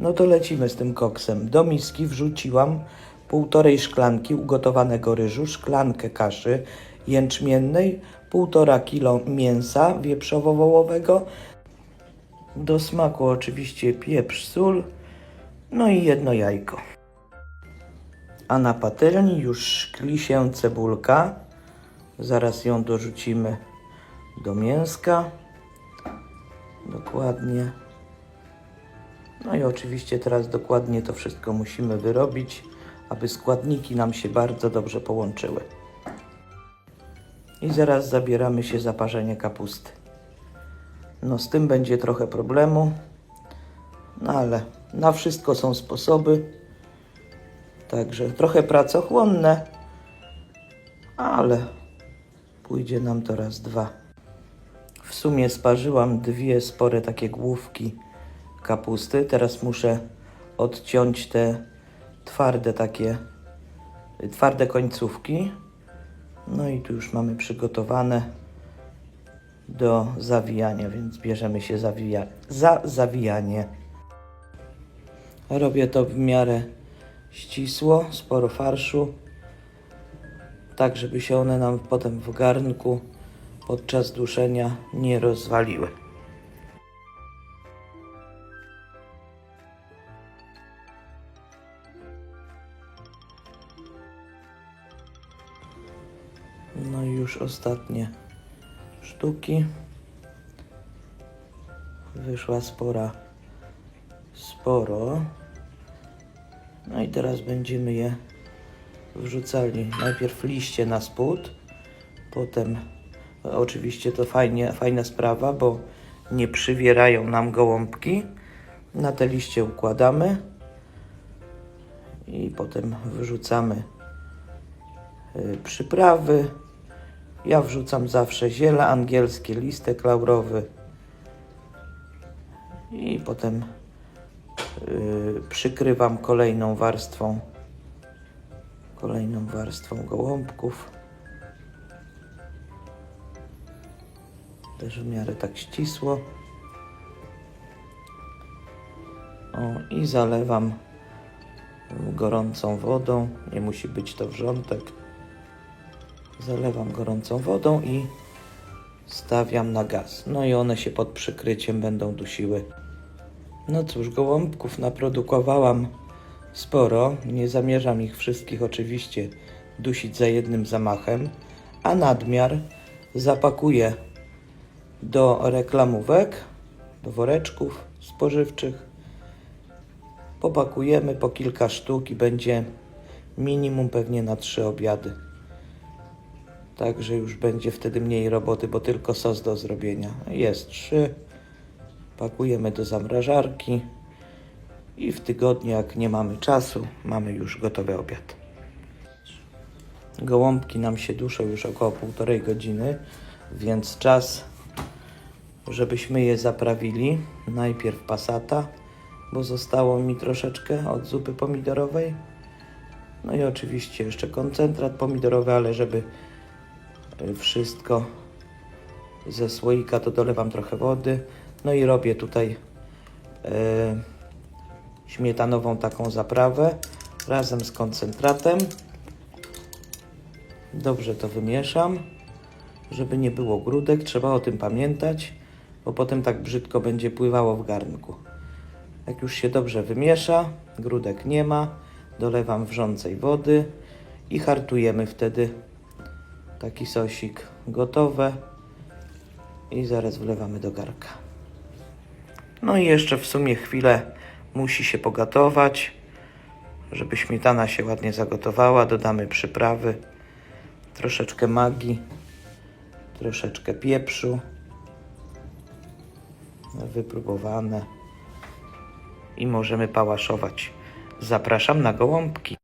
No to lecimy z tym koksem. Do miski wrzuciłam półtorej szklanki ugotowanego ryżu, szklankę kaszy jęczmiennej, półtora kilo mięsa wieprzowo-wołowego, do smaku oczywiście pieprz, sól, no i jedno jajko. A na patelni już szkli się cebulka. Zaraz ją dorzucimy do mięska. Dokładnie. No i oczywiście teraz dokładnie to wszystko musimy wyrobić, aby składniki nam się bardzo dobrze połączyły. I zaraz zabieramy się za parzenie kapusty. No z tym będzie trochę problemu, no ale na wszystko są sposoby. Także trochę pracochłonne, ale pójdzie nam to raz, dwa. W sumie sparzyłam dwie spore takie główki kapusty. Teraz muszę odciąć te twarde takie, twarde końcówki. No i tu już mamy przygotowane do zawijania, więc bierzemy się zawija za zawijanie. Robię to w miarę ścisło, sporo farszu, tak żeby się one nam potem w garnku podczas duszenia nie rozwaliły. No i już ostatnie sztuki. Wyszła spora, sporo. No i teraz będziemy je wrzucali. Najpierw liście na spód, potem oczywiście to fajnie, fajna sprawa, bo nie przywierają nam gołąbki. Na te liście układamy i potem wrzucamy y, przyprawy. Ja wrzucam zawsze ziele angielskie, listek laurowy i potem y, przykrywam kolejną warstwą kolejną warstwą gołąbków. Też w miarę tak ścisło. O, i zalewam gorącą wodą. Nie musi być to wrzątek. Zalewam gorącą wodą i stawiam na gaz. No i one się pod przykryciem będą dusiły. No cóż, gołąbków naprodukowałam sporo. Nie zamierzam ich wszystkich oczywiście dusić za jednym zamachem, a nadmiar zapakuję do reklamówek, do woreczków spożywczych. Popakujemy po kilka sztuk i będzie minimum pewnie na trzy obiady. Także już będzie wtedy mniej roboty, bo tylko sos do zrobienia. Jest trzy. Pakujemy do zamrażarki i w tygodniu, jak nie mamy czasu, mamy już gotowy obiad. Gołąbki nam się duszą już około półtorej godziny, więc czas, żebyśmy je zaprawili. Najpierw pasata, bo zostało mi troszeczkę od zupy pomidorowej. No i oczywiście jeszcze koncentrat pomidorowy, ale żeby wszystko ze słoika, to dolewam trochę wody. No i robię tutaj e, śmietanową taką zaprawę razem z koncentratem. Dobrze to wymieszam, żeby nie było grudek. Trzeba o tym pamiętać, bo potem tak brzydko będzie pływało w garnku. Jak już się dobrze wymiesza, grudek nie ma, dolewam wrzącej wody i hartujemy wtedy taki sosik gotowe i zaraz wlewamy do garka. No i jeszcze w sumie chwilę musi się pogotować, żeby śmietana się ładnie zagotowała. Dodamy przyprawy, troszeczkę magii, troszeczkę pieprzu, wypróbowane i możemy pałaszować. Zapraszam na gołąbki.